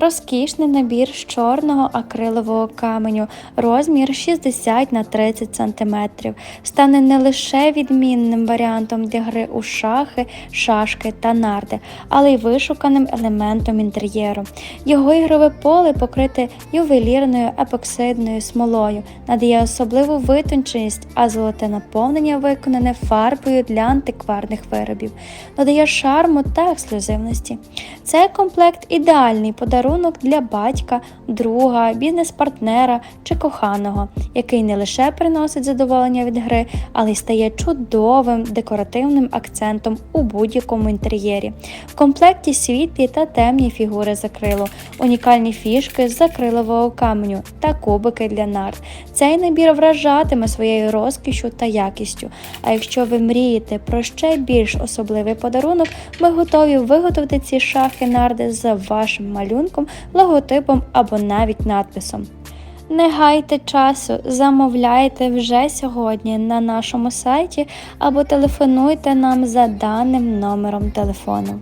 Розкішний набір з чорного акрилового каменю, розмір 60 на 30 см, стане не лише відмінним варіантом для гри у шахи, шашки та нарди, але й вишуканим елементом інтер'єру. Його ігрове поле покрите ювелірною епоксидною смолою, надає особливу витонченість, а золоте наповнення виконане фарбою для антикварних виробів, додає шарму та ексклюзивності. Це комплект ідеальний подарунок для батька, друга, бізнес-партнера чи коханого, який не лише приносить задоволення від гри, але й стає чудовим декоративним акцентом у будь-якому інтер'єрі. В комплекті світлі та темні фігури з акрилу, унікальні фішки з акрилового каменю та кубики для нарт. Цей набір вражатиме своєю розкішю та якістю. А якщо ви мрієте про ще більш особливий подарунок, ми готові виготовити ці шахи нарди за вашим малюнком, логотипом або навіть надписом. Не гайте часу, замовляйте вже сьогодні на нашому сайті або телефонуйте нам за даним номером телефону.